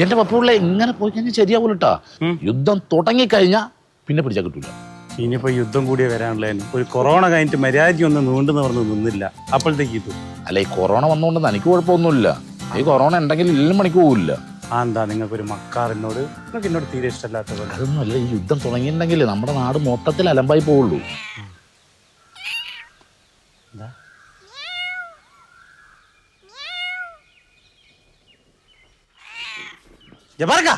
എന്റെ പപ്പുള്ള ഇങ്ങനെ പോയി കഴിഞ്ഞാൽ ശരിയാവൂലട്ടാ യുദ്ധം തുടങ്ങിക്കഴിഞ്ഞാ പിന്നെ പിടിച്ചാൽ കിട്ടൂല. ഇനിയിപ്പോ യുദ്ധം കൂടിയേ വരാനുള്ള. ഒരു കൊറോണ കഴിഞ്ഞിട്ട് മര്യാദയ്ക്ക് ഒന്ന് നീണ്ടെന്ന് നിവർന്ന് നിന്നില്ല. അപ്പോഴത്തേക്ക് ഇത്. അല്ല ഈ കൊറോണ വന്നുകൊണ്ട് എനിക്ക് കുഴപ്പമൊന്നുമില്ല. ഈ കൊറോണ ഉണ്ടെങ്കിൽ ഇല്ലും മണിക്ക് പോകില്ല ആ എന്താ നിങ്ങൾക്ക് ഒരു മക്കാറിനോട് നിങ്ങൾക്ക് എന്നോട് തീരെ ഇഷ്ടമല്ലാത്ത പോലെ. അതൊന്നുമല്ല ഈ യുദ്ധം തുടങ്ങിയിട്ടുണ്ടെങ്കിൽ നമ്മുടെ നാട് മൊത്തത്തിൽ അലമ്പായി പോവുള്ളൂ. ജബാർക്ക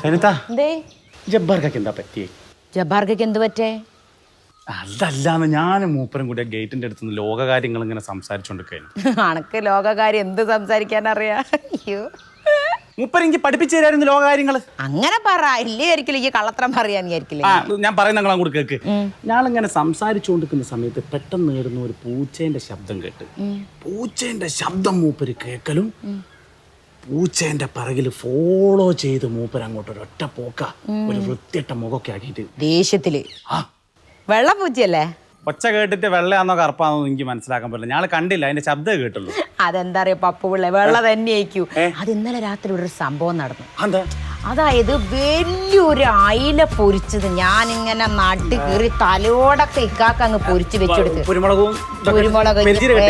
സനിത ജബ്ബാർക്കൊക്കെ എന്താ പറ്റിയേ? ജബ്ബാർക്കൊക്കെ എന്ത് പറ്റേ? അതല്ലാന്ന് ഞാൻ മൂപ്പരും കൂടി ഗേറ്റിന്റെ അടുത്ത് നിന്ന് ലോകകാര്യങ്ങൾ ഇങ്ങനെ സംസാരിച്ചോണ്ടിരിക്കുന്നു അണക്ക് ലോകകാര്യം എന്ത് സംസാരിക്കാൻ അറിയാ അയ്യോ എനിക്ക് പഠിപ്പിച്ചു തരായിരുന്നു ലോകകാര്യങ്ങൾ അങ്ങനെ പറ. ഇല്ലേ ഒരിക്കലും. കള്ളത്തരം വിചാരിക്കില്ലേ ഞാൻ പറയുന്ന നിങ്ങൾ അങ്ങോട്ട് കേക്ക്. ഞാളിങ്ങനെ സംസാരിച്ചുകൊണ്ടിരിക്കുന്ന സമയത്ത് പെട്ടെന്ന് നേടുന്ന ഒരു പൂച്ചേന്റെ ശബ്ദം കേട്ട്. പൂച്ചേന്റെ ശബ്ദം മൂപ്പര് കേക്കലും പൂച്ചേന്റെ പിറകിൽ ഫോളോ ചെയ്ത് മൂപ്പര് അങ്ങോട്ട് ഒരു ഒറ്റ പോക്ക ഒരു വൃത്തിയിട്ട മുഖമൊക്കെ ആക്കിയിട്ട്. ദേഷ്യത്തിൽ. ആ വെള്ളപ്പൂച്ചയല്ലേ ഒച്ച കേട്ടിട്ട് വെള്ളയാന്നോ കറുപ്പാന്നോ എനിക്ക് മനസ്സിലാക്കാൻ പറ്റില്ല. ഞാൻ കണ്ടില്ല അതിന്റെ ശബ്ദം കേട്ടുള്ളൂ. അതെന്താ പറയാ പപ്പു പിള്ളേ വെള്ള തന്നെ ആയിരിക്കൂ അത് ഇന്നലെ രാത്രി ഇവിടെ ഒരു സംഭവം നടന്നു. അതായത് വലിയൊരു അയില പൊരിച്ചത് ഞാനിങ്ങനെ നട്ട് കീറി തലോടൊക്കെ ഇക്കാക്ക അങ്ങ് പൊരിച്ച് വെച്ചെടുത്തു. കുരുമുളകും കുരുമുളക്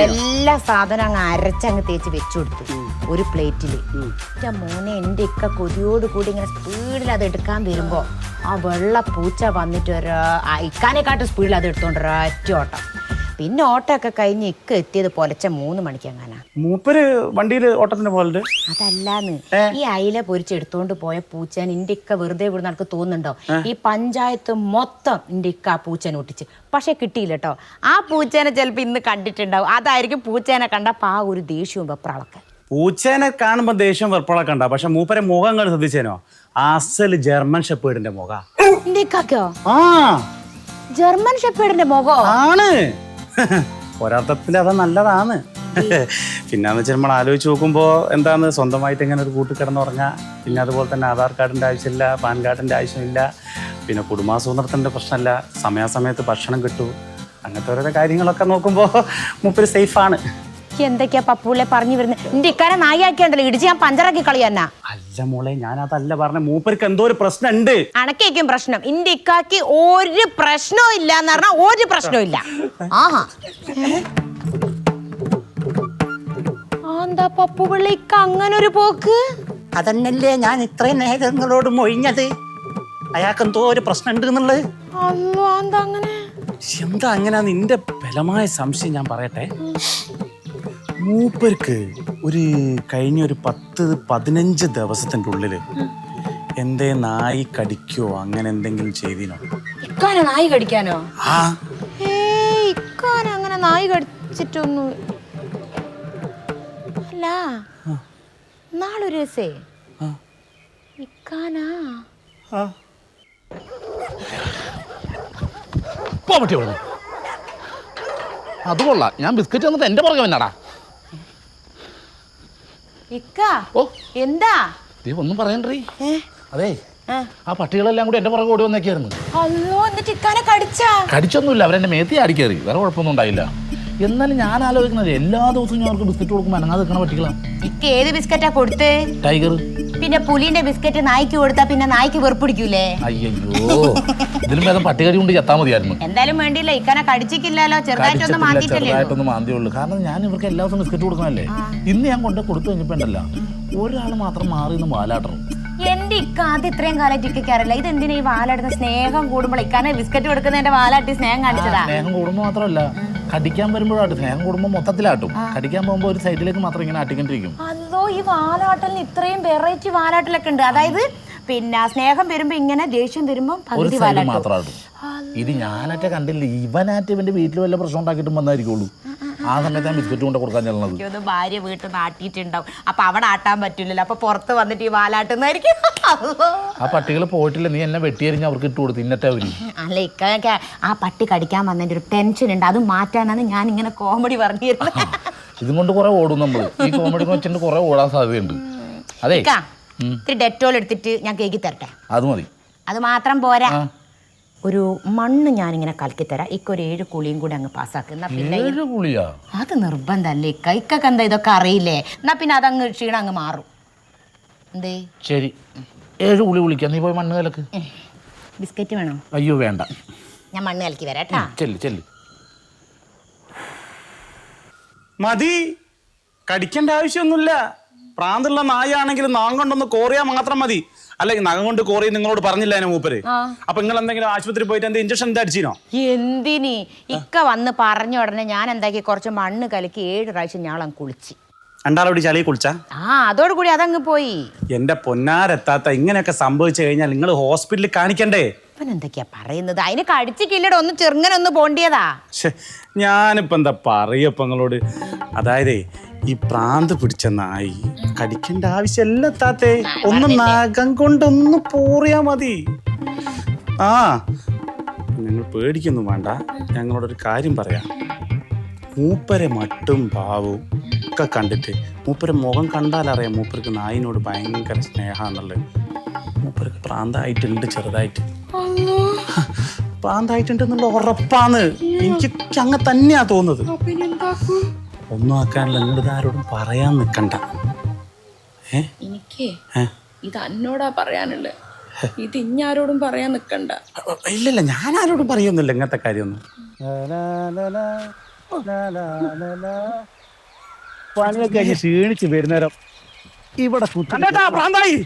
എല്ലാ സാധനം അങ്ങ് അരച്ച് അങ്ങ് തേച്ച് വെച്ചു കൊടുത്തു ഒരു പ്ലേറ്റിൽ എന്റെ മോനെ എന്റെ ഇക്ക കൊതിയോട് കൂടി ഇങ്ങനെ സ്പീഡിൽ അത് എടുക്കാൻ വരുമ്പോ ആ വെള്ള പൂച്ച വന്നിട്ട് ഒരു ഇക്കാനെക്കാട്ടും സ്പീഡിൽ അത് എടുത്തോണ്ട് ഒറ്റ ഓട്ടം. പിന്നെ ഓട്ടമൊക്കെ കഴിഞ്ഞ് ഇക്ക എത്തിയത് പൊലച്ച മൂന്ന് മണിക്ക് അങ്ങനാ മൂപ്പര് വണ്ടിയിൽ ഓട്ടത്തിന്റെ പോലെ അതല്ലാന്ന്. ഈ അയില പൊരിച്ചെടുത്തോണ്ട് പോയ പൂച്ച ഇന്റെ ഇക്ക വെറുതെ ഇവിടെ നടക്ക് തോന്നുന്നുണ്ടോ? ഈ പഞ്ചായത്ത് മൊത്തം ഇന്റെ ഇക്ക ആ പൂച്ചനെ ഒട്ടിച്ച്. പക്ഷെ കിട്ടിയില്ല കേട്ടോ ആ പൂച്ചേനെ ചിലപ്പോ ഇന്ന് കണ്ടിട്ടുണ്ടാവും. അതായിരിക്കും പൂച്ചേനെ കണ്ട ആ ഒരു ദേഷ്യവും വെപ്രാളൊക്കെ. പൂച്ചേനെ കാണുമ്പോ ദേഷ്യം വെപ്രാളൊക്കെ ഉണ്ടാവും. പക്ഷെ മൂപ്പരെ മുഖങ്ങൾ ശ്രദ്ധിച്ചേനോ? അസൽ ജർമ്മൻ ഷെപ്പേഡിന്റെ മുഖ ഇക്കാക്കോ ആ. ജർമ്മൻ ഷെപ്പേഡിന്റെ മുഖോ ആണ്. ഒരർത്ഥത്തിൽ അത് നല്ലതാണ്. പിന്നെ വെച്ചാൽ നമ്മൾ ആലോചിച്ച് നോക്കുമ്പോ എന്താന്ന് സ്വന്തമായിട്ട് ഇങ്ങനെ ഒരു കൂട്ടി കിടന്നുറങ്ങാ പിന്നെ അതുപോലെ തന്നെ ആധാർ കാർഡിന്റെ ആവശ്യമില്ല പാൻ കാർഡിന്റെ ആവശ്യമില്ല പിന്നെ കുടുംബാസൂത്രത്തിന്റെ പ്രശ്നമില്ല. സമയാസമയത്ത് ഭക്ഷണം കിട്ടൂ. അങ്ങനത്തെ ഓരോരോ കാര്യങ്ങളൊക്കെ നോക്കുമ്പോൾ മുപ്പര് സേഫാണ് എന്തൊക്കെയാ പപ്പൂലെ പറഞ്ഞു വരുന്നത്? ഇന്റെ ഇക്കാരെ നായാക്കിയുണ്ടല്ലോ ഇടിച്ച് ഞാൻ പഞ്ചറാക്കി കളിയന്നാ അല്ല മോളെ ഞാൻ അതല്ല പറഞ്ഞ. മൂപ്പർക്ക് എന്തോ ഒരു പ്രശ്നമുണ്ട് അണക്കേക്കും പ്രശ്നം. ഇന്റെ ഇക്കാക്ക് ഒരു പ്രശ്നവും ഇല്ല എന്ന് പറഞ്ഞാൽ ഒരു പ്രശ്നവും ഇല്ല. ആഹാ. എന്താ പപ്പു പിള്ളിക്ക് അങ്ങനെ ഒരു പോക്ക്? അതന്നല്ലേ ഞാൻ ഇത്രയും നേരം നിങ്ങളോട് മൊഴിഞ്ഞത്. അയാൾക്ക് എന്തോ ഒരു പ്രശ്നം ഉണ്ട് എന്നുള്ളത്. അല്ലോ എന്താ അങ്ങനെ. എന്താ അങ്ങനെ നിന്റെ ബലമായ സംശയം ഞാൻ പറയട്ടെ? മൂപ്പർക്ക് ഒരു കഴിഞ്ഞ ഒരു പത്ത് പതിനഞ്ച് ദിവസത്തിന്റെ ഉള്ളിൽ എന്തേ നായി കടിക്കോ അങ്ങനെ എന്തെങ്കിലും ചെയ്തിനോ? ഇക്കാനെ നായി കടിക്കാനോ? ആ. ഏയ് ഇക്കാനെ അങ്ങനെ നായി കടിച്ചിട്ടൊന്നും അല്ല. നാളൊരു ദിവസേ. ആ. ഇക്കാനാ? ആ. പോ പറ്റി പറഞ്ഞു അത് കൊള്ളാം. ഞാൻ ബിസ്ക്കറ്റ് വന്നിട്ട് എന്റെ പുറകെ വന്നാടാ. ഇക്ക ഓ. എന്താ? ദേ ഒന്നും പറയണ്ടേ അതെ ആ. പട്ടികളെല്ലാം കൂടി എന്റെ പുറകെ ഓടി വന്നേക്കായിരുന്നു. അല്ലോ എന്നിട്ട് ഇക്കാനെ കടിച്ചാ? കടിച്ചൊന്നുമില്ല അവരെന്റെ മേത്തി ആടി കയറി വേറെ കുഴപ്പമൊന്നും ഉണ്ടായില്ല. എന്നാലും ഞാൻ ആലോചിക്കുന്നത് എല്ലാ ദിവസവും ഞാൻ അവർക്ക് ബിസ്ക്കറ്റ് കൊടുക്കുമ്പോൾ അനങ്ങാതെ നിൽക്കണ പട്ടികളാ. ഇക്ക ഏത് ബിസ്ക്കറ്റാ കൊടുത്തേ? ടൈഗർ. പിന്നെ പുലിന്റെ ബിസ്ക്കറ്റ് നായ്ക്ക് കൊടുത്താ പിന്നെ നായ്ക്ക് വെറുപ്പിടിക്കൂലേ അയ്യോ ഇതിലും ഭേദം പട്ടികടി കൊണ്ട് ചത്താൽ മതിയായിരുന്നു എന്തായാലും വേണ്ടിയില്ല ഇക്കാനെ കടിച്ചിട്ടില്ലല്ലോ ചെറുതായിട്ടൊന്ന് മാന്തിയുള്ളൂ മാറ്റിയിട്ടല്ലേ ഉള്ളൂ. ചെറുതായിട്ടൊന്ന് മാന്തിയേ ഉള്ളൂ കാരണം ഞാൻ ഇവർക്ക് എല്ലാ ദിവസവും ബിസ്ക്കറ്റ് കൊടുക്കണല്ലേ ഇന്ന് ഞാൻ കൊണ്ട് കൊടുത്തു കഴിഞ്ഞപ്പോ ഉണ്ടല്ല ഒരാൾ മാത്രം മാറി നിന്ന് വാലാട്ടണം. എന്റെ ഇക്കാത്ത ഇത്രയും കാലം ഇക്കയ്ക്ക് ഇത് എന്തിനാ ഈ വാലാടുന്ന സ്നേഹം കൂടുമ്പോൾ ഇക്കാനെ ബിസ്ക്കറ്റ് കൊടുക്കുന്നതിന്റെ വാലാട്ടി സ്നേഹം കാണിച്ചതാ? സ്നേഹം കൂടുമ്പോ മാത്രമല്ല കടിക്കാൻ വരുമ്പോഴാട്ടും സ്നേഹം കൂടുമ്പോൾ മൊത്തത്തിലാട്ടും. കടിക്കാൻ പോകുമ്പോൾ ഒരു സൈഡിലേക്ക് മാത്രം ഇങ്ങനെ ആട്ടിക്കൊണ്ടിരിക്കും. അതോ ഈ വാലാട്ടലിന് ഇത്രയും വെറൈറ്റി വാലാട്ടലൊക്കെ ഉണ്ട്. അതായത് പിന്നെ സ്നേഹം വരുമ്പോ ഇങ്ങനെ ദേഷ്യം വരുമ്പോ ഒരു പകുതി സൈഡ് ഇത് ഞാനൊക്കെ കണ്ടില്ല. ഇവനായിട്ട് ഇവന്റെ വീട്ടിൽ വല്ല പ്രശ്നം ഉണ്ടാക്കിയിട്ടും വന്നായിരിക്കുള്ളൂ. ആ സമയത്ത് ഞാൻ ബിസ്ക്കറ്റ് കൊണ്ട് കൊടുക്കാൻ ചെല്ലണത്. എനിക്കൊന്ന് ഭാര്യ വീട്ടിൽ നിന്ന് ആട്ടിയിട്ടുണ്ടാവും. അപ്പൊ അവിടെ ആട്ടാൻ പറ്റില്ലല്ലോ. അപ്പൊ പുറത്ത് വന്നിട്ട് ഈ വാലാട്ടുന്നായിരിക്കും ആ പട്ടികൾ പോയിട്ടില്ല. നീ എന്നെ വെട്ടിയരിഞ്ഞ് അവർക്ക് ഇട്ട് കൊടുത്തു ഇന്നത്തെ അവർ. അല്ല ഇക്കൊക്കെ ആ പട്ടി കടിക്കാൻ വന്നതിന്റെ ഒരു ടെൻഷൻ ഉണ്ട്. അത് മാറ്റാനാണ് ഞാൻ ഇങ്ങനെ കോമഡി പറഞ്ഞിരുന്നത്. ഇതും കൊണ്ട് കുറെ ഓടും നമ്മൾ ഈ കോമഡി വെച്ചിട്ട് കുറെ ഓടാൻ സാധ്യതയുണ്ട്. അതെ. ഇക്ക, ഇത്തിരി ഡെറ്റോൾ എടുത്തിട്ട് ഞാൻ കേക്കി തരട്ടെ? അത് മതി. അത് മാത്രം പോരാ. ഒരു മണ്ണ് ഞാനിങ്ങനെ കലക്കി തരാം. ഇക്ക ഒരു ഏഴ് കുളിയും കൂടെ അങ്ങ് പാസ്സാക്കുന്ന പിന്നെ അത് നിർബന്ധമല്ലേ ഇക്ക ഇക്കൊക്കെ എന്താ ഇതൊക്കെ അറിയില്ലേ? എന്നാ പിന്നെ അതങ്ങ് ക്ഷീണം അങ്ങ് മാറും. എന്തേ? ശരി. ഏഴ് കുളി കുളിക്കാം. നീ പോയി മണ്ണ് കലക്ക്. ബിസ്ക്കറ്റ് വേണോ? അയ്യോ വേണ്ട. ഞാൻ മണ്ണ് കലക്കി വരാട്ടാ കേട്ടാ. ചെല്ല് ചെല്ല്. മതി. കടിക്കേണ്ട ആവശ്യമൊന്നുമില്ല. പ്രാന്തുള്ള നായാണെങ്കിൽ നാം കൊണ്ടൊന്ന് കോറിയാ മാത്രം മതി. അല്ലെങ്കിൽ നഖം കൊണ്ട് കോറി നിങ്ങളോട് പറഞ്ഞില്ല എന്നെ മൂപ്പര്? അപ്പൊ നിങ്ങൾ എന്തെങ്കിലും ആശുപത്രി പോയിട്ട് എന്താ ഇഞ്ചക്ഷൻ എന്താ അടിച്ചിനോ? എന്തിനി? ഇക്ക വന്ന് പറഞ്ഞ ഉടനെ ഞാൻ എന്താക്കി കുറച്ച് മണ്ണ് കലക്കി ഏഴ് പ്രാവശ്യം ഞാൻ കുളിച്ച്. രണ്ടാളോടി ചളി കുളിച്ചാ? ആ അതോടുകൂടി അതങ്ങ് പോയി. എന്റെ പൊന്നാരെത്താത്ത ഇങ്ങനെയൊക്കെ സംഭവിച്ചു കഴിഞ്ഞാൽ നിങ്ങൾ ഹോസ്പിറ്റലിൽ കാണിക്കണ്ടേ? എന്തൊക്കെയാ പറയുന്നത്? അതിന് ഒന്ന് ചെറുങ്ങനെ ഒന്ന് പോണ്ടിയതാ ഞാനിപ്പോ എന്താ പറയപ്പോ നിങ്ങളോട്? അതായതേ ഈ പ്രാന്ത് പിടിച്ച നായി കടിക്കേണ്ട ആവശ്യമല്ല താത്തേ. ഒന്ന് നാഗം കൊണ്ടൊന്ന് പോറിയാ മതി. ആ നിങ്ങൾ പേടിക്കൊന്നും വേണ്ട. ഞങ്ങളോടൊരു കാര്യം പറയാം. മൂപ്പരെ മട്ടും പാവും. ഒക്കെ കണ്ടിട്ട് മൂപ്പരെ മുഖം കണ്ടാലറിയാം മൂപ്പർക്ക് നായിനോട് ഭയങ്കര സ്നേഹാന്നുള്ളത്. മൂപ്പർക്ക് പ്രാന്തായിട്ടുണ്ട് ചെറുതായിട്ട്. പ്രാന്തായിട്ടുണ്ടെന്നുള്ള ഉറപ്പാണ് എനിക്ക് അങ്ങ് തന്നെയാ തോന്നുന്നത്. ഒന്നും ആക്കാനില്ല നിങ്ങളിത് ആരോടും പറയാൻ നിൽക്കണ്ട ഏ? എനിക്ക് ഏ? ഇത് എന്നോടാ പറയാനുള്ളത് ഇത് ഇഞ്ഞാരോടും പറയാൻ നിൽക്കണ്ട ഇല്ലല്ല ഞാൻ ആരോടും പറയുന്നില്ല ഇങ്ങനത്തെ കാര്യമൊന്നും. പണിയൊക്കെ ക്ഷീണിച്ച് വരുന്നേരം ഇവിടെ പ്രാന്തായി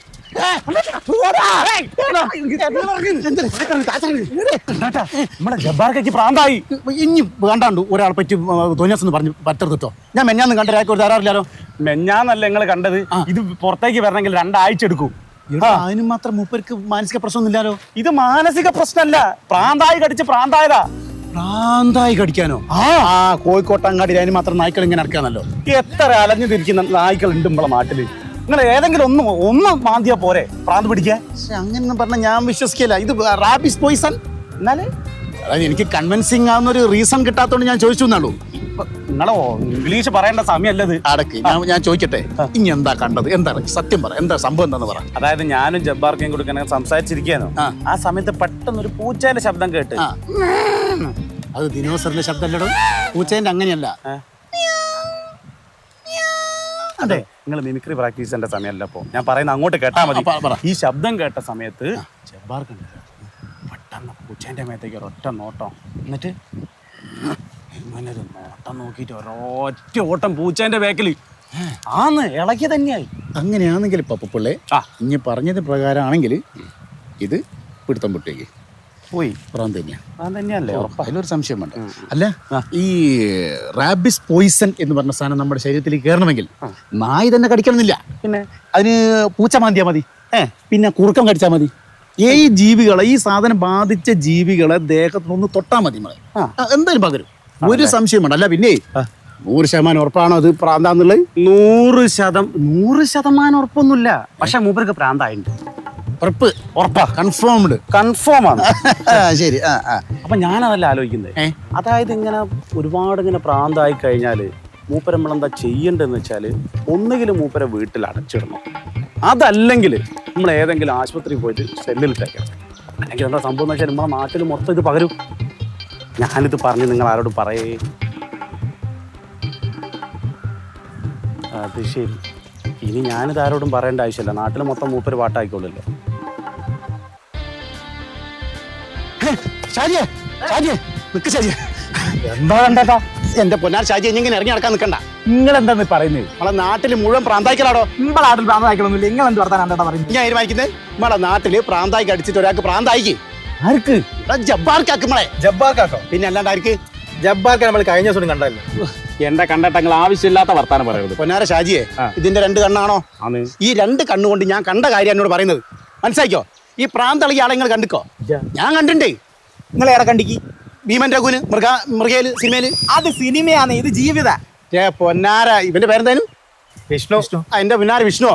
നമ്മളെ ജബ്ബാർക്കൊക്കെ പ്രാന്തായി. ഇനി കണ്ടാണ്ട് ഒരാളെ പറ്റി തോന്നിയാസ് പറഞ്ഞു പറ്റരുത് ഞാൻ മെഞ്ഞാന്ന് കണ്ട ഒരാൾക്ക് ഒരു തരാറില്ലാലോ മെഞ്ഞാന്നല്ല നിങ്ങൾ കണ്ടത്? ഇത് പുറത്തേക്ക് വരണമെങ്കിൽ രണ്ടാഴ്ച എടുക്കും. അതിനും മാത്രം മൂപ്പർക്ക് മാനസിക പ്രശ്നമൊന്നുമില്ലാലോ? ഇത് മാനസിക പ്രശ്നമല്ല. പ്രാന്തായി കടിച്ച് പ്രാന്തായതാ. പ്രാന്തായി കടിക്കാനോ? ആ. ആ കോഴിക്കോട്ടങ്ങാടി അതിന് മാത്രം നായ്ക്കൾ ഇങ്ങനെ നടക്കാന്നല്ലോ. എത്ര അലഞ്ഞു തിരിക്കുന്ന നായ്ക്കൾ ഉണ്ട് നമ്മളെ നാട്ടിൽ. നിങ്ങൾ ഏതെങ്കിലും ഒന്ന് ഒന്ന് മാന്തിയാ പോരെ. പ്രാന്ത് പിടിക്കാൻ? പക്ഷെ അങ്ങനെ പറഞ്ഞ ഞാൻ വിശ്വസിക്കില്ല ഇത് റാബിസ് പോയിസൺ. എന്നാലേ? അതായത് എനിക്ക് കൺവിൻസിങ് ആവുന്ന ഒരു റീസൺ കിട്ടാത്തോണ്ട് ഞാൻ ചോദിച്ചു എന്നാണു നിങ്ങളോ ഇംഗ്ലീഷ് പറയേണ്ട സമയമല്ലത്. അടക്ക് ഞാൻ ഞാൻ ചോദിക്കട്ടെ? ഇനി എന്താ കണ്ടത്? എന്താ സത്യം പറ. എന്താ സംഭവം എന്താന്ന് പറ. അതായത് ഞാനും ജബ്ബാർക്കും കൂടി ഇങ്ങനെ സംസാരിച്ചിരിക്കാനോ ആ. ആ സമയത്ത് പെട്ടെന്ന് ഒരു പൂച്ചേന്റെ ശബ്ദം കേട്ട്. അത് ദിനോസറിന്റെ ശബ്ദമല്ലടോ പൂച്ചേന്റെ അങ്ങനെയല്ല. അതെ. നിങ്ങൾ മിമിക്രി പ്രാക്ടീസ് ചെയ്യേണ്ട സമയമല്ല അപ്പോ ഞാൻ പറയുന്ന അങ്ങോട്ട് കേട്ടാ മതി. ഈ ശബ്ദം കേട്ട സമയത്ത് ജബ്ബാർക്ക് പെട്ടെന്ന് പൂച്ചേന്റെ മേത്തേക്ക് ഒരൊറ്റ നോട്ടം. എന്നിട്ട് ഇങ്ങനെ ഒരു നോട്ടം നോക്കിയിട്ട് ഒരൊറ്റ ഓട്ടം പൂച്ചേന്റെ ബാക്കിൽ ആന്ന് ഇളക്കി തന്നെയായി. അങ്ങനെയാണെങ്കിൽ പപ്പപ്പിള്ളേ. ഇനി പറഞ്ഞത് പ്രകാരമാണെങ്കിൽ ഇത് പിടുത്തം പൊട്ടേക്ക് പോയി. തന്നെയല്ലേ അതിലൊരു സംശയം വേണ്ട. അല്ല ഈ റാബിസ് പോയിസൺ എന്ന് പറഞ്ഞ സാധനം നമ്മുടെ ശരീരത്തിലേക്ക് കയറണമെങ്കിൽ നായി തന്നെ കടിക്കണമെന്നില്ല. പിന്നെ? അതിന് പൂച്ച മാന്തിയാ മതി. പിന്നെ കുറുക്കം കടിച്ചാൽ മതി. ഈ ജീവികളെ ഈ സാധനം ബാധിച്ച ജീവികളെ ദേഹത്തിനൊന്ന് തൊട്ടാൽ മതി നമ്മളെ എന്തായാലും പകരും. ഒരു സംശയം വേണ്ട. അല്ല പിന്നെ നൂറ് ശതമാനം ഉറപ്പാണോ അത് പ്രാന്താന്നുള്ളത്? നൂറ് ശതം നൂറ് ശതമാനം ഉറപ്പൊന്നുമില്ല. പക്ഷെ മൂപ്പർക്ക് പ്രാന്തായിട്ടുണ്ട്. ഉറപ്പ്. ഉറപ്പാ. കൺഫേംഡ് കൺഫേം ആണ്. ശരി. ആ ആ. അപ്പൊ ഞാനതല്ല ആലോചിക്കുന്നത് ഏ? അതായത് ഇങ്ങനെ ഒരുപാട് ഇങ്ങനെ പ്രാന്തായി കഴിഞ്ഞാൽ മൂപ്പര നമ്മളെന്താ ചെയ്യേണ്ടതെന്ന് വെച്ചാൽ ഒന്നുകിൽ മൂപ്പര വീട്ടിൽ അടച്ചിടണം. അതല്ലെങ്കിൽ നമ്മൾ ഏതെങ്കിലും ആശുപത്രിയിൽ പോയിട്ട് സെല്ലിൽ തേക്കണം. അല്ലെങ്കിൽ എന്താ സംഭവം എന്ന് വെച്ചാൽ നമ്മളെ നാട്ടിൽ മൊത്തം ഇത് പകരും. ഞാനിത് പറഞ്ഞ് നിങ്ങൾ ആരോട് പറയേ? അത് ശരി. ഇനി ഞാനിത് ആരോടും പറയേണ്ട ആവശ്യമില്ല. നാട്ടിൽ മൊത്തം മൂപ്പര് പാട്ടായിക്കോളല്ലോ ഷാജിയെ ഷാജിയെ നിക്ക് ഷാജിയെ. എന്താ കണ്ടേട്ടാ എന്റെ പൊന്നാർ ഷാജി ഇനി ഇങ്ങനെ ഇറങ്ങി നടക്കാൻ നിൽക്കണ്ട നിങ്ങൾ എന്താന്ന് പറയുന്നത് നമ്മളെ നാട്ടിൽ മുഴുവൻ പ്രാന്തായിക്കലാടോ? നമ്മളെ നാട്ടിൽ പ്രാന്തമാക്കലൊന്നുമില്ല നിങ്ങൾ എന്ത് വർത്താൻ കണ്ടാ പറയുന്നത് ഞാൻ തീരുമാനിക്കുന്നത് നമ്മളെ നാട്ടിൽ പ്രാന്തായി അടിച്ചിട്ട് ഒരാൾക്ക് പ്രാന്തായിക്ക്. ആർക്ക്? ജബ്ബാർക്കാക്ക് നമ്മളെ. ജബ്ബാർക്കാക്കോ? പിന്നെ അല്ലാണ്ട് ആർക്ക്? ജബ്ബാർക്ക് നമ്മൾ കഴിഞ്ഞ ദിവസം കണ്ടല്ലോ എന്റെ കണ്ടട്ടങ്ങൾ ആവശ്യമില്ലാത്ത വർത്താനം പറയരുത് പൊന്നാര ഷാജിയെ ഇതിന്റെ രണ്ട് കണ്ണാണോ? ആണ്. ഈ രണ്ട് കണ്ണുകൊണ്ട് ഞാൻ കണ്ട കാര്യം എന്നോട് പറയുന്നത്. മനസ്സിലാക്കിയോ ഈ പ്രാന്തളിയ ആളെ നിങ്ങൾ കണ്ടിക്കോ? ഞാൻ കണ്ടിട്ടുണ്ട്. നിങ്ങൾ ഏറെ കണ്ടിക്ക്. ഭീമൻ രഘുന് മൃഗ മൃഗയിൽ സിനിമയിൽ അത് സിനിമയാണ് ഇത് ജീവിത. ഏ പൊന്നാര. ഇവന്റെ പേരെന്തായാലും വിഷ്ണു. വിഷ്ണു. എന്റെ പൊന്നാര വിഷ്ണു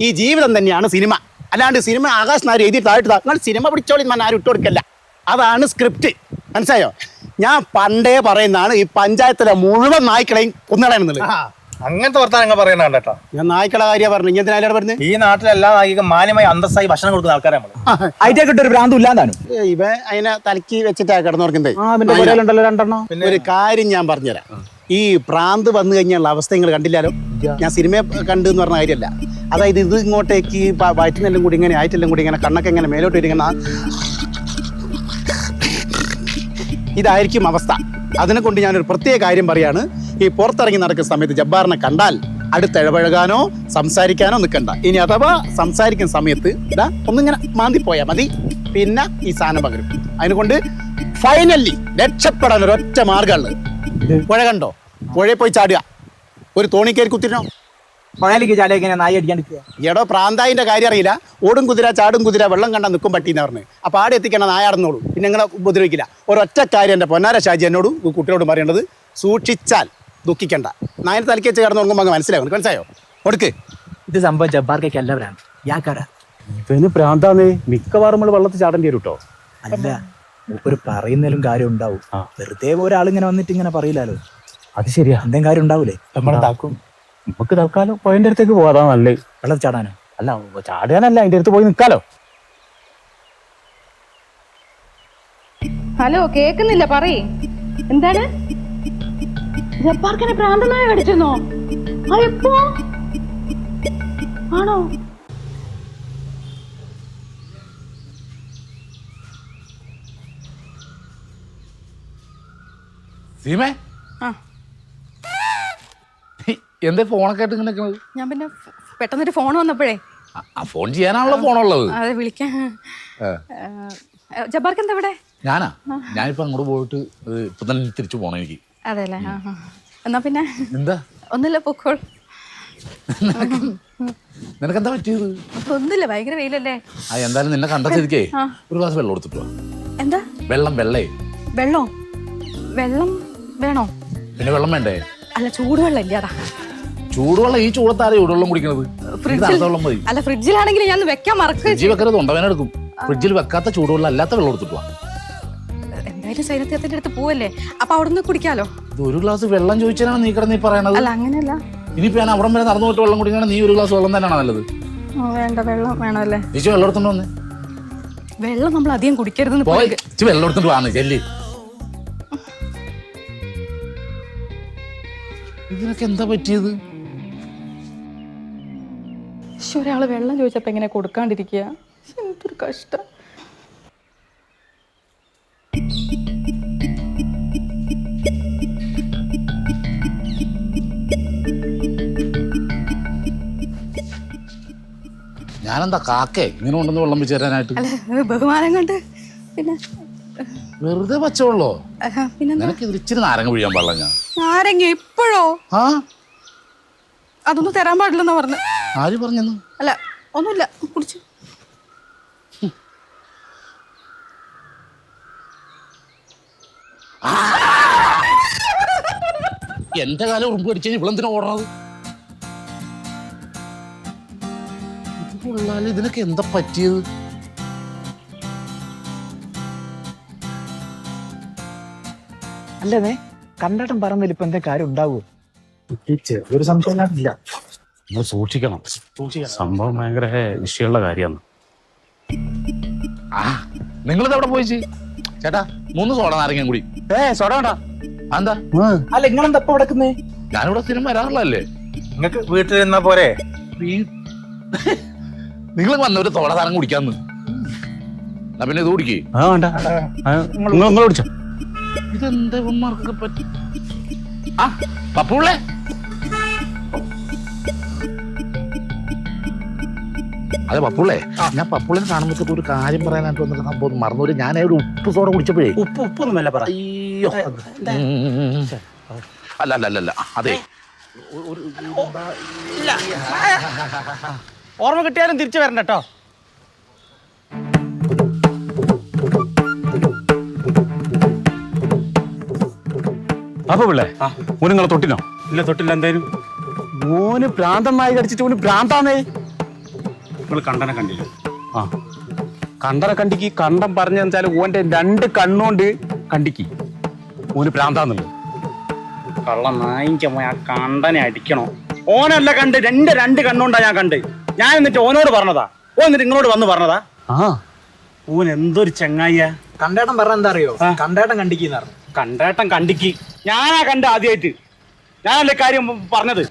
ഈ ജീവിതം തന്നെയാണ് സിനിമ. അല്ലാണ്ട് സിനിമ ആകാശ് നാര് എഴുതി താഴ്ത്തി നിങ്ങൾ സിനിമ പിടിച്ചോളി ഞാൻ ആരും ഇട്ട് കൊടുക്കല്ല. അതാണ് സ്ക്രിപ്റ്റ്. മനസ്സിലായോ? ഞാൻ പണ്ടേ പറയുന്നതാണ് ഈ പഞ്ചായത്തിലെ മുഴുവൻ നായ്ക്കളെയും കുന്നടയെന്നുള്ളത് ആ. അങ്ങനത്തെ വർത്താനങ്ങൾ നിങ്ങൾ പറയുന്ന കണ്ടോ ഞാൻ നായ്ക്കളെ കാര്യം പറഞ്ഞു. ഇങ്ങനത്തെ ആരോട് പറഞ്ഞു ഈ നാട്ടിലെ എല്ലാ നായികം മാന്യമായി അന്തസ്സായി ഭക്ഷണം കൊടുക്കുന്ന ആൾക്കാരെ നമ്മൾ അതിന്റെ കിട്ടൊരു ഭ്രാന്തും ഇല്ലാന്നാണ് ഇവ അതിനെ തലക്കി വെച്ചിട്ടാ കിടന്നുറക്കുന്നുണ്ടല്ലോ രണ്ടെണ്ണം. പിന്നെ ഒരു കാര്യം ഞാൻ പറഞ്ഞുതരാം. ഈ പ്രാന്ത് വന്നു കഴിഞ്ഞുള്ള അവസ്ഥ നിങ്ങൾ കണ്ടില്ലാലോ? ഞാൻ സിനിമ കണ്ടു എന്ന് പറഞ്ഞ കാര്യമല്ല. അതായത് ഇത് ഇങ്ങോട്ടേക്ക് വയറ്റിനെല്ലാം കൂടി ഇങ്ങനെ ആയിട്ടെല്ലാം കൂടി ഇങ്ങനെ കണ്ണൊക്കെ ഇങ്ങനെ മേലോട്ട് ഇരിക്കുന്ന ഇതായിരിക്കും അവസ്ഥ. അതിനെ കൊണ്ട് ഞാനൊരു പ്രത്യേക കാര്യം പറയാണ്. ഈ പുറത്തിറങ്ങി നടക്കുന്ന സമയത്ത് ജബ്ബാറിനെ കണ്ടാൽ അടുത്ത് ഇടപഴകാനോ സംസാരിക്കാനോ നിൽക്കണ്ട. ഇനി അഥവാ സംസാരിക്കുന്ന സമയത്ത് ഇതാ ഒന്നിങ്ങനെ മാന്തി പോയാൽ മതി. പിന്നെ ഈ സാധനം പകരും. അതിനുകൊണ്ട് ഫൈനലി രക്ഷപ്പെടാൻ ഒരൊറ്റ മാർഗമുള്ളത് പുഴ കണ്ടോ? പുഴയിൽ പോയി ചാടുക. ഒരു തോണിക്കേരി കുത്തിനോ പുഴയിലേക്ക് ചാടിയൊക്കെ ഇങ്ങനെ നായി അടിക്കാണ്ടിരിക്കുക എടോ പ്രാന്തായിന്റെ കാര്യം അറിയില്ല. ഓടും കുതിര ചാടും കുതിര വെള്ളം കണ്ടാൽ നിൽക്കും പട്ടീന്ന് പറഞ്ഞു. അപ്പോൾ ആടെ എത്തിക്കണം നായാടുന്നോളൂ പിന്നെ നിങ്ങളെ ഉപദ്രവിക്കില്ല. ഒരൊറ്റ കാര്യം എന്റെ പൊന്നാര ഷാജി എന്നോടും കുട്ടിയോട് പറയേണ്ടത് സൂക്ഷിച്ചാൽ ദുഃഖിക്കണ്ട. നായന തലക്കി വെച്ച് കിടന്ന് ഉറങ്ങുമ്പോൾ അങ്ങ് മനസ്സിലാവും നിനക്ക് മനസ്സിലായോ? കൊടുക്ക്. ഇത് സംഭവം ജബ്ബാർക്കൊക്കെ അല്ല ഭ്രാന്ത് യാക്കാരാ ഇവന് പ്രാന്താന്ന്. മിക്കവാറും നമ്മൾ വെള്ളത്തിൽ ചാടേണ്ടി വരും കേട്ടോ അല്ല മൂപ്പര് പറയുന്നതിലും കാര്യം ഉണ്ടാവും. വെറുതെ ഒരാൾ ഇങ്ങനെ വന്നിട്ട് ഇങ്ങനെ പറയില്ലല്ലോ അത് ശരിയാ. എന്തെങ്കിലും കാര്യം ഉണ്ടാവൂലേ? നമ്മളെ താക്കും നമുക്ക് തൽക്കാലം പോയിന്റെ അടുത്തേക്ക് പോകാതാ നല്ലത് വെള്ളത്തിൽ ചാടാനോ? അല്ല ചാടാനല്ല. അതിന്റെ അടുത്ത് പോയി നിൽക്കാലോ ഹലോ കേക്കുന്നില്ല പറയേ. എന്താണ്? ജപ്പാർക്കനെ പ്രാന്തമായി അടിച്ചെന്നോ ആ എപ്പോ ആണോ? സീമേ? എന്തേ ഫോണൊക്കെ ആയിട്ട് ഇങ്ങനെ നിൽക്കുന്നത്? ഞാൻ പിന്നെ പെട്ടെന്നൊരു ഫോൺ വന്നപ്പോഴേ. ആ ഫോൺ ചെയ്യാനാണല്ലോ ഫോണുള്ളത്. അതെ വിളിക്കാൻ ജബാർക്ക് എന്താ ഇവിടെ? ഞാനാ. ഞാനിപ്പോ അങ്ങോട്ട് പോയിട്ട് ഇപ്പൊ തന്നെ തിരിച്ചു പോണം എനിക്ക്. അതെ അല്ലേ ആ ആ. എന്നാ പിന്നെ? എന്താ? ഒന്നുമില്ല പൊക്കോൾ നിനക്ക് എന്താ പറ്റിയത്? ഒന്നുമില്ല ഭയങ്കര വെയിലല്ലേ? ആ എന്തായാലും നിന്നെ കണ്ട സ്ഥിതിക്കേ ആ. ഒരു ഗ്ലാസ് വെള്ളം എടുത്തിട്ട് വാ. എന്താ? വെള്ളം വെള്ളേ. വെള്ളോ? വെള്ളം വേണോ? പിന്നെ വെള്ളം വേണ്ടേ? അല്ല ചൂടുവെള്ളം ഇല്ലാടാ ചൂടുവെള്ളം ഈ ചൂടത്താരെ ചൂടുവെള്ളം കുടിക്കണത്? എനിക്ക് തണുത്ത വെള്ളം മതി. അല്ല ഫ്രിഡ്ജിലാണെങ്കിൽ ഞാൻ വെക്കാൻ മറക്കും. ഫ്രിഡ്ജിൽ വെക്കരുത് തൊണ്ടവേന എടുക്കും. ഫ്രിഡ്ജിൽ വെക്കാത്ത ചൂടുവെള്ളം അല്ലാത്ത വെള്ളം എടുത്തിട്ട് വാ. എന്തായാലും സൈനത്യത്തിന്റെ അടുത്ത് പോവല്ലേ? അപ്പൊ അവിടുന്ന് കുടിക്കാലോ? ഒരു ഗ്ലാസ് വെള്ളം ചോദിച്ചാലാണ് നീ കിടന്ന് ഈ പറയണത്. അല്ല അങ്ങനെയല്ല. ഇനിയിപ്പോ ഞാൻ അവിടം വരെ നടന്നു പോയിട്ട് വെള്ളം കുടിക്കണം നീ ഒരു ഗ്ലാസ് വെള്ളം തന്നെയാണ് നല്ലത്? വേണ്ട വെള്ളം വേണമല്ലേ? ചേച്ചി വെള്ളം എടുത്തോണ്ട് വന്നേ. വെള്ളം നമ്മൾ അധികം കുടിക്കരുതെന്ന് പോയി വെള്ളം എടുത്തോണ്ട് വാന്ന് ചെല്ലി. ഇതിനൊക്കെ എന്താ പറ്റിയത്? ഒരാൾ വെള്ളം ചോദിച്ചപ്പോ എങ്ങനെ കൊടുക്കാണ്ടിരിക്കുക എന്തൊരു കഷ്ടം. ഞാനെന്താ കാക്കേ? ഇങ്ങനെ ഉണ്ടെന്ന് വെള്ളം വെച്ച് തരാനായിട്ട്. അല്ല ബഹുമാനം കൊണ്ട് പിന്നെ വെറുതെ പച്ചവെള്ളോ? നിനക്ക് ഇതിൽ ഇച്ചിരി നാരങ്ങ പിഴിയാൻ പാടില്ല ഞാൻ. നാരങ്ങ ഇപ്പോഴോ? ആ? അതൊന്നും തരാൻ പാടില്ലെന്നാ പറഞ്ഞു. ആര് പറഞ്ഞു അല്ല ഒന്നുമില്ല കുടിച്ചു. എന്റെ കാലം ഉറുമ്പ് കടിച്ചു ഇവളെന്തിനാ ഓടണത്? കൊള്ളാൽ ഇതിനൊക്കെ എന്താ പറ്റിയത്? അല്ലേ കണ്ടാട്ടം പറഞ്ഞതിൽ ഇപ്പൊ എന്താ കാര്യം ഉണ്ടാവുമോ? ഒരു സംശയം ഇല്ല നമ്മൾ സൂക്ഷിക്കണം. സംഭവം ഭയങ്കര വിഷയമുള്ള കാര്യമാണ്. നിങ്ങൾ എവിടെ പോയി ചേട്ടാ മൂന്ന് സോഡ നാരങ്ങയും കൂടി. ഏ സോട വേണ്ട. എന്താ അല്ല നിങ്ങളെന്താ ഇപ്പൊ കിടക്കുന്നേ ഞാനിവിടെ സ്ഥിരം നിങ്ങക്ക് നിങ്ങൾക്ക് വീട്ടിലിരുന്നാ പോരെ? നിങ്ങൾ വന്ന ഒരു തോട സാധനം കുടിക്കാന്ന് എന്നാ പിന്നെ ഇത് കുടിക്കേ ആ വേണ്ട നിങ്ങൾ നിങ്ങൾ കുടിച്ചോ ഇതെന്താ പറ്റി ആ പപ്പുള്ളേ അതെ പപ്പുള്ളേ ഞാൻ പപ്പുള്ളിനെ കാണുമ്പോൾ ഒരു കാര്യം പറയാനായിട്ട് വന്നിട്ട് സംഭവം മറന്നൂര് ഞാൻ ഒരു ഉപ്പ് സോഡ കുടിച്ചപ്പോഴേ ഉപ്പ് ഉപ്പൊന്നും അല്ല പറ അയ്യോ. അല്ല അല്ല അല്ല അല്ല അതെ ഓർമ്മ കിട്ടിയാലും തിരിച്ചു വരണ്ട കേട്ടോ. അപ്പൊ പിള്ളേ ഓന് നിങ്ങളെ തൊട്ടിനോ? ഇല്ല തൊട്ടില്ല എന്തായാലും മോന് പ്രാന്തമായി കടിച്ചിട്ട് ഓന് പ്രാന്താന്നേ നിങ്ങൾ കണ്ടനെ കണ്ടില്ല? ആ. കണ്ടറ കണ്ടിക്ക് കണ്ടം പറഞ്ഞു വെച്ചാൽ ഓന്റെ രണ്ട് കണ്ണുകൊണ്ട് കണ്ടിക്ക്. ഓന് ഭ്രാന്താന്നുള്ളത്. കള്ള നായിക്ക ആ കണ്ടനെ അടിക്കണോ? ഓനല്ല കണ്ട് രണ്ട് രണ്ട് കണ്ണുകൊണ്ടാ ഞാൻ കണ്ട്. ഞാൻ എന്നിട്ട് ഓനോട് പറഞ്ഞതാ. ഓ എന്നിട്ട് നിങ്ങളോട് വന്ന് പറഞ്ഞതാ. ആ. ഓൻ എന്തൊരു ചെങ്ങായിയാ. കണ്ടേട്ടൻ പറഞ്ഞ എന്താ അറിയോ? കണ്ടേട്ടൻ കണ്ടിക്കുന്ന കണ്ടേട്ടൻ കണ്ടിക്ക്. ഞാനാ കണ്ട ആദ്യമായിട്ട് ഞാനല്ലേ കാര്യം പറഞ്ഞത്?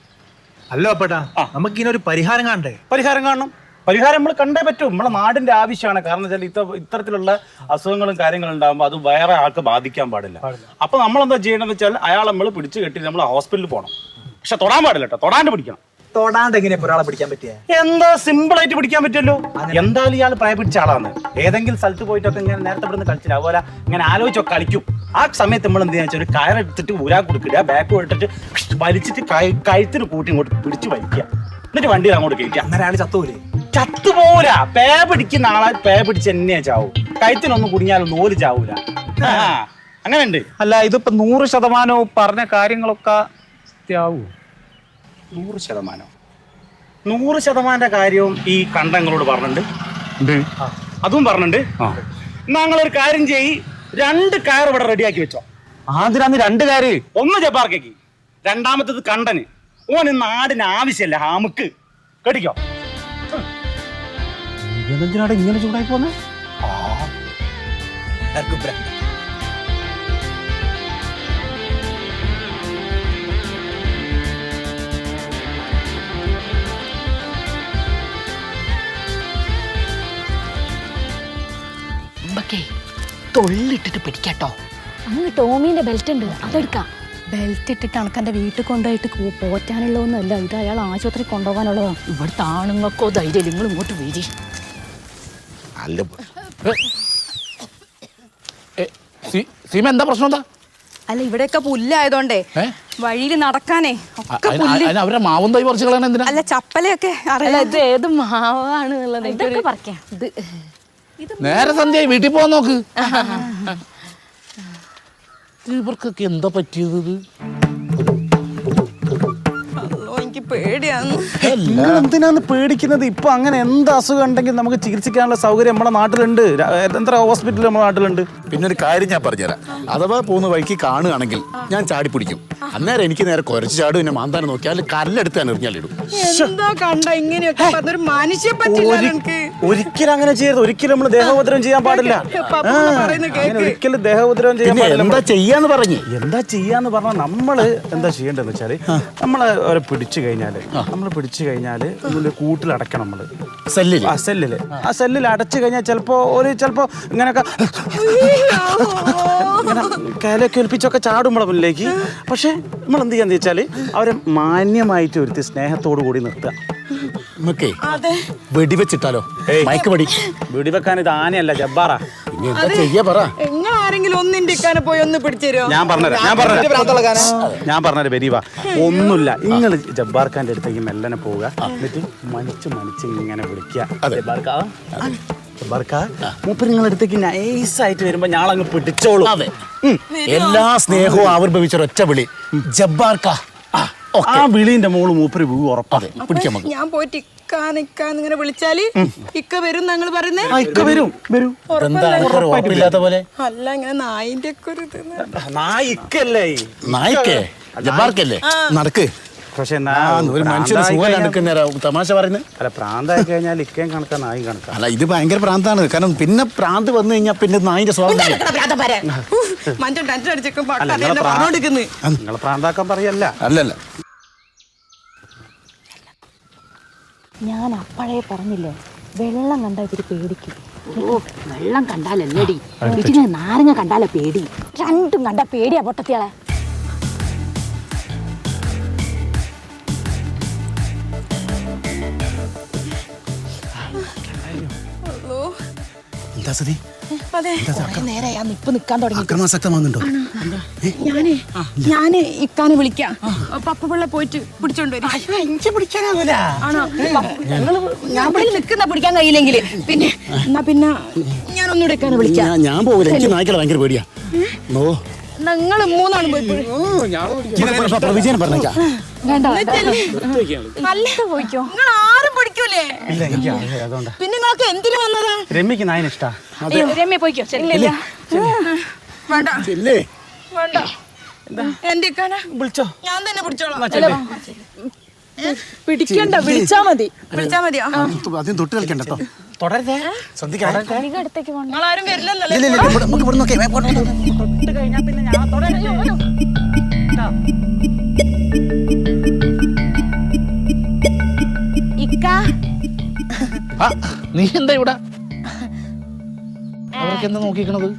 അല്ലോ അപ്പേട്ടാ നമുക്ക് ഇതിനൊരു പരിഹാരം കാണണ്ടേ? പരിഹാരം കാണണം. പരിഹാരം നമ്മൾ കണ്ടേ പറ്റും. നമ്മളെ നാടിന്റെ ആവശ്യമാണ്. കാരണം വെച്ചാൽ ഇത്ത ഇത്തരത്തിലുള്ള അസുഖങ്ങളും കാര്യങ്ങളും ഉണ്ടാകുമ്പോൾ അത് വേറെ ആൾക്ക് ബാധിക്കാൻ പാടില്ല. അപ്പൊ നമ്മൾ എന്താ ചെയ്യണമെന്ന് വെച്ചാൽ അയാൾ നമ്മൾ പിടിച്ചു കെട്ടി നമ്മൾ ഹോസ്പിറ്റലിൽ പോകണം പക്ഷെ തൊടാൻ പാടില്ല കേട്ടോ തൊടാണ്ട് പിടിക്കണം. തൊടാണ്ട് എങ്ങനെ ഒരാളെ പിടിക്കാൻ പറ്റിയ? എന്താ സിമ്പിൾ ആയിട്ട് പിടിക്കാൻ പറ്റുമല്ലോ? എന്തായാലും ഇയാൾ പ്രായം പിടിച്ച ആളാണ്. ഏതെങ്കിലും സ്ഥലത്ത് പോയിട്ടൊക്കെ ഇങ്ങനെ നേരത്തെ ഇവിടുന്ന് കളിച്ചില്ല അതുപോലെ ഇങ്ങനെ ആലോചിച്ചൊക്കെ കളിക്കും. ആ സമയത്ത് നമ്മൾ എന്ത് വെച്ചാൽ ഒരു കയറെടുത്തിട്ട് ഊരാ കൊടുക്കില്ല ബാക്ക് ഇട്ടിട്ട് വലിച്ചിട്ട് കൈ- കഴുത്തിന് കൂട്ടി ഇങ്ങോട്ട് പിടിച്ച് വലിക്കുക. എന്നിട്ട് വണ്ടിയിൽ അങ്ങോട്ട് കയറ്റുക. അങ്ങനെ ആൾ ചത്തുപോലെ ചത്തുപോല പേ പിടിക്കുന്ന ആളെ പേ പിടിച്ച് എന്നെ ചാവും. കഴുത്തിനൊന്നും കുടുങ്ങിയാലും നൂൽ ചാവൂല. അങ്ങനെയുണ്ട്. അങ്ങനെ ഉണ്ട് അല്ല ഇതിപ്പോ നൂറ് ശതമാനവും പറഞ്ഞ കാര്യങ്ങളൊക്കെ സത്യാവൂ നൂറ് ശതമാനം. നൂറ് ശതമാന കാര്യവും ഈ കണ്ടങ്ങളോട് പറഞ്ഞിട്ടുണ്ട്. അതും പറഞ്ഞിട്ടുണ്ട്. ആ. എന്നാ ഞങ്ങളൊരു കാര്യം ചെയ്യ്. രണ്ട് കയർ ഇവിടെ റെഡിയാക്കി വെച്ചോ. ആദ്യം രണ്ട് കാര് ഒന്ന് ജപ്പാർക്കേക്ക് രണ്ടാമത്തത് കണ്ടന്. ഓൻ ഈ നാടിന് ആവശ്യമല്ല ഹാമുക്ക്. കേട്ടിക്കോ? എന്തിനാണ് ഇങ്ങനെ ചൂടായി പോന്നെ? എല്ലാവർക്കും തൊള്ളിട്ടിട്ട് പിടിക്കാട്ടോ. അങ്ങ് ടോമിന്റെ ബെൽറ്റ് ഉണ്ട്. അതെടുക്കാം. ബെൽറ്റ് ഇട്ടിട്ട് അണക്കന്റെ വീട്ടിൽ കൊണ്ടുപോയിട്ട് പോറ്റാനുള്ളതൊന്നുമല്ല. ഇത് അയാൾ ആശുപത്രി കൊണ്ടുപോകാനുള്ളതാണ് ഇവിടുത്തെ ആണുങ്ങൾക്കോ ധൈര്യം നിങ്ങൾ ഇങ്ങോട്ട് വീരി അല്ല സീമ എന്താ പ്രശ്നം എന്താ? അല്ല ഇവിടെയൊക്കെ പുല്ലായതുകൊണ്ടേ വഴിയിൽ നടക്കാനേ ഒക്കെ പുല്ല്. അവരെ മാവും തൈ പറിച്ചു കളയണ എന്തിനാ? അല്ല ചപ്പലയൊക്കെ അല്ല അറിയാം ഇത് ഏത് മാവാണ് എന്നുള്ളത്? ഇതൊക്കെ പറിക്കാം. ഇത് നേരെ സന്ധ്യ വീട്ടിൽ പോവാൻ നോക്ക്. ഇവർക്കൊക്കെ എന്താ പറ്റിയത് എനിക്ക് നിങ്ങൾ എന്തിനാന്ന് പേടിക്കുന്നത്? ഇപ്പൊ അങ്ങനെ എന്ത് അസുഖം ഉണ്ടെങ്കിൽ നമുക്ക് ചികിത്സിക്കാനുള്ള സൗകര്യം നമ്മുടെ നാട്ടിലുണ്ട്. എത്ര ഹോസ്പിറ്റൽ നമ്മുടെ നാട്ടിലുണ്ട്. പിന്നെ ഒരു കാര്യം ഞാൻ പറഞ്ഞുതരാം. അഥവാ പോകുന്ന വഴിക്ക് കാണുകയാണെങ്കിൽ ഞാൻ ചാടി പിടിക്കും. അന്നേരം എനിക്ക് നേരെ കുറച്ച് ചാടും എന്നെ മാന്താനം നോക്കിയാൽ കല്ലെടുത്ത് ഞാൻ എറിഞ്ഞാലിടും എന്താ കണ്ട ഇങ്ങനെയൊക്കെ? അതൊരു മനുഷ്യ പറ്റില്ല എനിക്ക് ഒരിക്കലും അങ്ങനെ ചെയ്യരുത്. ഒരിക്കലും നമ്മൾ ദേഹോപദ്രവം ചെയ്യാൻ പാടില്ല. അങ്ങനെ. ഒരിക്കലും ദേഹോപദ്രവം ചെയ്യാൻ പിന്നെ പാടില്ല. എന്താ ചെയ്യാന്ന് പറഞ്ഞു? എന്താ ചെയ്യാന്ന് പറഞ്ഞാൽ നമ്മൾ എന്താ ചെയ്യേണ്ടതെന്ന് വെച്ചാൽ നമ്മളെ അവരെ പിടിച്ചു കഴിഞ്ഞാൽ നമ്മൾ പിടിച്ചു കഴിഞ്ഞാൽ അടയ്ക്കണം നമ്മൾ. സെല്ലിൽ? ആ സെല്ലിൽ. ആ സെല്ലിൽ അടച്ചു കഴിഞ്ഞാൽ ചിലപ്പോ ഒരു ചിലപ്പോ ഇങ്ങനെയൊക്കെ ഇങ്ങനെ കേലൊക്കെ ഒലിപ്പിച്ചൊക്കെ ചാടും നമ്മളെ മുന്നിലേക്ക്. പക്ഷെ നമ്മൾ എന്ത് ചെയ്യാന്ന് വെച്ചാൽ അവരെ മാന്യമായിട്ട് ഒരുത്തി സ്നേഹത്തോടു കൂടി നിർത്തുക. നമുക്കേ വെടിവെച്ചിട്ടാലോ? മയക്ക് വെടി. വെടിവെക്കാൻ ഇത് ആനയല്ല ജബ്ബാറാ. പിന്നെ എന്താ ചെയ്യാ പറ. നിങ്ങൾ ആരെങ്കിലും പോയി ഒന്ന് പിടിച്ചേരോ ഞാൻ പറഞ്ഞുതരാം ഞാൻ പറഞ്ഞുതരാം. ഞാൻ പറഞ്ഞുതരാം ബരീവ ഒന്നുമില്ല നിങ്ങൾ ജബ്ബാർ ഖാന്റെ അടുത്തേക്ക് മെല്ലനെ പോവുക. എന്നിട്ട് മണിച്ച് മണിച്ച് ഇങ്ങനെ വിളിക്കുക. ജബ്ബാർ ഖാ, മൂപ്പര് നിങ്ങളുടെ അടുത്തേക്ക് നൈസായിട്ട് വരുമ്പോ ഞാളങ്ങ് പിടിച്ചോളൂ. അതെ. എല്ലാ സ്നേഹവും ആവിർഭവിച്ച ഒറ്റ വിളി. ജബ്ബാർക്ക. ആ വിളിന്റെ മോൾ മൂപ്പര് വീ ഉറപ്പാ. അതെ പിടിക്കാം ഞാൻ പോയിട്ട് ഇക്കാൻ ഇക്കാൻ ഇങ്ങനെ വിളിച്ചാൽ ഇക്ക വരും ഞങ്ങൾ പറയുന്നേ? ഇക്ക വരും വരും. ഉറപ്പില്ലാത്ത പോലെ? അല്ല ഇങ്ങനെ നായിന്റെ ഒക്കെ ഒരു നായിക്കല്ലേ? നായിക്കേ? ജബ്ബാർക്കല്ലേ? നടക്ക്. പക്ഷെ ആ, ഒരു മനുഷ്യന് സുഖം തമാശ പറയുന്നത്. അല്ല പ്രാന്തായി കഴിഞ്ഞാൽ ഇക്കയും കണക്കാ നായി കണക്കാ. അല്ല ഇത് ഭയങ്കര പ്രാന്താണ്. കാരണം പിന്നെ പ്രാന്ത് വന്നു കഴിഞ്ഞാൽ പിന്നെ നായിന്റെ അല്ല നിങ്ങളെ പ്രാന്താക്കാൻ പറയല്ല. അല്ലല്ല ഞാൻ അപ്പഴേ പറഞ്ഞില്ലേ വെള്ളം കണ്ടാൽ ഇത്തിരി പേടിക്കും. ഓ വെള്ളം കണ്ടാലല്ലേടി? ഇതിന് നാരങ്ങ കണ്ടാലേ പേടി. രണ്ടും കണ്ട പേടിയാ പൊട്ടത്തിയാളെ. എന്താ സതി? ഞാൻ നിപ്പ് നിക്കാൻ തുടങ്ങി. ഞാനേ ഞാൻ ഇക്കാനെ വിളിക്കാം. പപ്പ പിള്ള പോയിട്ട് പിടിച്ചോണ്ട് നിൽക്കുന്ന പിടിക്കാൻ കഴിയില്ലെങ്കിൽ പിന്നെ എന്നാ പിന്നെ ഞാൻ ഒന്നുകൂടെ ഇക്കാനെ വിളിക്കാം. ഞാൻ ഞാൻ പോകില്ല എനിക്ക് നായ്ക്കളെ ഭയങ്കര പേടിയാ. ഓ. നിങ്ങൾ മൂന്നാണ് പോയി നല്ല പോയിക്കോ. നിങ്ങൾ ആരും ഇല്ല എനിക്ക് അതുകൊണ്ടാ. പിന്നെ നിങ്ങൾക്ക് എന്തിനു വന്നതാ? രമ്യക്ക് നായന ഇഷ്ടാ. അയ്യോ രമ്യ പോയിക്കോ. ഇല്ല വേണ്ട. വേണ്ട. എന്റെ ഇക്കാനെ? വിളിച്ചോ? ഞാൻ തന്നെ പിടിച്ചോളാം. പിടിക്കണ്ട വിളിച്ചാ മതി. വിളിച്ചാ മതിയോ? ആദ്യം തൊട്ട് കളിക്കണ്ട കേട്ടോ തുടരുതേ. ശ്രദ്ധിക്കാം അടുത്തേക്ക് പോണ്ട. നിങ്ങളാരും വരില്ലല്ലോ ഇല്ല ഇല്ല ഇല്ല, ഇവിടെ- നമുക്ക് ഇവിടെ നോക്കിയേ തൊട്ട് കഴിഞ്ഞാ പിന്നെ ഞാൻ തുടരും നീ എന്താ ഇവിടെ? അവർക്ക് എന്താ നോക്കിക്കണത്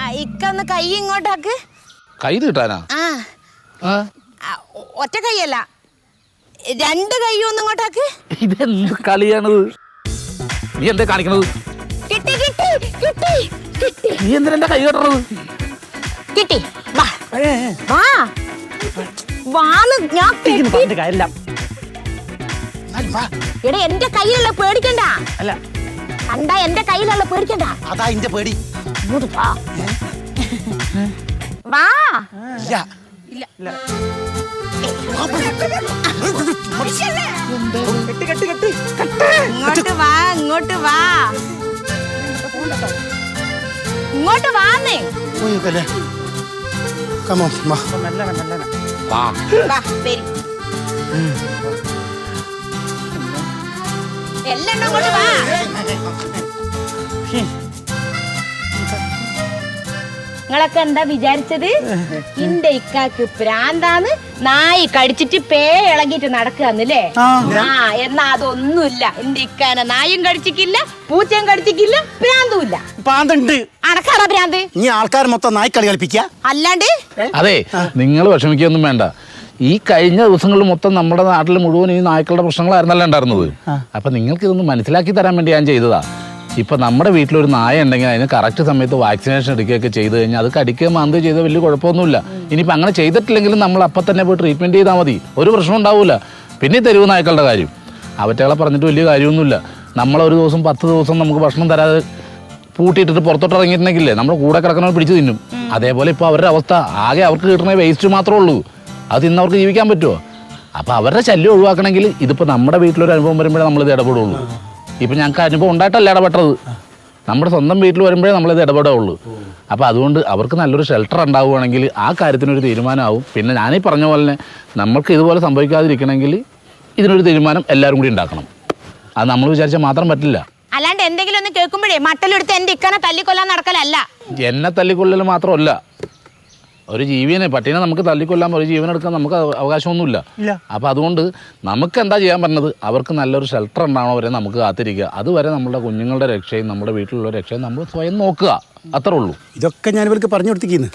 ആ, ഇക്ക ഒന്ന് കൈ ഇങ്ങോട്ടാക്ക്. കൈ കിട്ടാനാ ഒറ്റ കൈയല്ല. രണ്ട് കൈയും ഒന്ന് ഇങ്ങോട്ടാക്ക്. ഇതെന്ത് കളിയാണത്? നീ എന്താ കാണിക്കണത്? കിട്ടി കിട്ടി കിട്ടി കിട്ടി. നീ എന്തിനാ എന്റെ കൈ കെട്ടണത്? കിട്ടി വാ. വാ. വാന്ന് ഞാൻ കെട്ടി പറഞ്ഞിട്ട് കാര്യമില്ല. എടാ എന്റെ കയ്യിലുള്ള പേടിക്കണ്ട. അല്ല. കണ്ട എന്റെ കയ്യിലുള്ള പേടിക്കണ്ട. അതാ എന്റെ പേടി. ഇങ്ങോട്ട് വാ. വാ. ഇല്ല. ഇല്ല. ഇങ്ങോട്ട് വാ ഇങ്ങോട്ട് വാ. ഇങ്ങോട്ട് വാന്നേ. കമോ വാ. വാ വരി. എല്ലാം വാ. നിങ്ങളൊക്കെ എന്താ വിചാരിച്ചത്? ഇന്റെ ഇക്കാക്ക് പ്രാന്താന്ന് നായി കടിച്ചിട്ട് പേ ഇളകിട്ട് നടക്കുകന്നല്ലേ ആ എന്നാ അതൊന്നുമില്ല. എന്റെ ഇക്കാനെ നായും കടിച്ചിക്കില്ല പൂച്ചയും കടിച്ചിക്കില്ല പ്രാന്തുമില്ല. പാന്തുണ്ട് അടക്കാടാ പ്രാന്ത്? ഇനി ആൾക്കാർ മൊത്തം നായ്ക്കളി കളിപ്പിക്കുക അല്ലാണ്ട്? അതെ നിങ്ങൾ വിഷമിക്കൊന്നും വേണ്ട. ഈ കഴിഞ്ഞ ദിവസങ്ങളിൽ മൊത്തം നമ്മുടെ നാട്ടിൽ മുഴുവൻ ഈ നായ്ക്കളുടെ പ്രശ്നങ്ങളായിരുന്നല്ലോ ഉണ്ടായിരുന്നത്? അപ്പൊ നിങ്ങൾക്ക് ഇതൊന്ന് മനസ്സിലാക്കി തരാൻ വേണ്ടി ഞാൻ ചെയ്തതാ. ഇപ്പൊ നമ്മുടെ വീട്ടിലൊരു നായ ഉണ്ടെങ്കിൽ അതിന് കറക്റ്റ് സമയത്ത് വാക്സിനേഷൻ എടുക്കുകയൊക്കെ ചെയ്ത് കഴിഞ്ഞാൽ അത് കടിക്കുക മാന്ത് ചെയ്ത് വലിയ കുഴപ്പമൊന്നുമില്ല. ഇനിയിപ്പോൾ അങ്ങനെ ചെയ്തിട്ടില്ലെങ്കിലും നമ്മൾ അപ്പം തന്നെ പോയി ട്രീറ്റ്മെന്റ് ചെയ്താൽ മതി. ഒരു പ്രശ്നം ഉണ്ടാവില്ല പിന്നെ തെരുവ് നായ്ക്കളുടെ കാര്യം. അവറ്റകളെ പറഞ്ഞിട്ട് വലിയ കാര്യമൊന്നുമില്ല. നമ്മളൊരു ദിവസം പത്ത് ദിവസം നമുക്ക് ഭക്ഷണം തരാതെ പൂട്ടിയിട്ടിട്ട് പുറത്തോട്ട് ഇറങ്ങിയിട്ടുണ്ടെങ്കിലേ നമ്മുടെ കൂടെ കിടക്കുന്നവർ പിടിച്ചു തിന്നും. അതേപോലെ ഇപ്പോൾ അവരുടെ അവസ്ഥ. ആകെ അവർക്ക് കിട്ടുന്ന വേസ്റ്റ് മാത്രമേ ഉള്ളൂ. അത് ഇന്ന് അവർക്ക് ജീവിക്കാൻ പറ്റുമോ? അപ്പോൾ അവരുടെ ശല്യം ഒഴിവാക്കണമെങ്കിൽ ഇതിപ്പോൾ നമ്മുടെ വീട്ടിലൊരു അനുഭവം വരുമ്പോഴേ നമ്മളിത് ഇടപെടുള്ളൂ. ഇപ്പം ഞങ്ങൾക്ക് അനുഭവം ഉണ്ടായിട്ടല്ല ഇടപെട്ടത്. നമ്മുടെ സ്വന്തം വീട്ടിൽ വരുമ്പോഴേ നമ്മളിത് ഇടപെടുള്ളൂ അപ്പോൾ അതുകൊണ്ട് അവർക്ക് നല്ലൊരു ഷെൽട്ടർ ഉണ്ടാവുകയാണെങ്കിൽ ആ കാര്യത്തിനൊരു തീരുമാനമാവും. പിന്നെ ഞാനീ പറഞ്ഞ പോലെ തന്നെ നമ്മൾക്ക് ഇതുപോലെ സംഭവിക്കാതിരിക്കണമെങ്കിൽ ഇതിനൊരു തീരുമാനം എല്ലാവരും കൂടി ഉണ്ടാക്കണം. അത് നമ്മൾ വിചാരിച്ചാൽ മാത്രം പറ്റില്ല. അല്ലാണ്ട് എന്തെങ്കിലും ഒന്ന് കേൾക്കുമ്പോഴേ മട്ടലെടുത്ത് എന്റെ ഇക്കാനെ തല്ലിക്കൊല്ലാൻ നടക്കലല്ല. എന്നെ തല്ലിക്കൊല്ലൽ മാത്രമല്ല. ഒരു ജീവിനെ പട്ടീനെ നമുക്ക് തല്ലിക്കൊല്ലാം ഒരു ജീവൻ എടുക്കാൻ നമുക്ക് അവ- അവകാശമൊന്നുമില്ല. അപ്പം അതുകൊണ്ട് നമുക്ക് എന്താ ചെയ്യാൻ പറ്റുന്നത് അവർക്ക് നല്ലൊരു ഷെൽട്ടർ ഉണ്ടാവണം വരെ നമുക്ക് കാത്തിരിക്കുക. അതുവരെ നമ്മുടെ കുഞ്ഞുങ്ങളുടെ രക്ഷയും നമ്മുടെ വീട്ടിലുള്ള രക്ഷയും നമ്മൾ സ്വയം നോക്കുക. അത്രേ ഉള്ളൂ. ഇതൊക്കെ ഞാൻ ഇവർക്ക് പറഞ്ഞു കൊടുത്തിരിക്കുന്നു.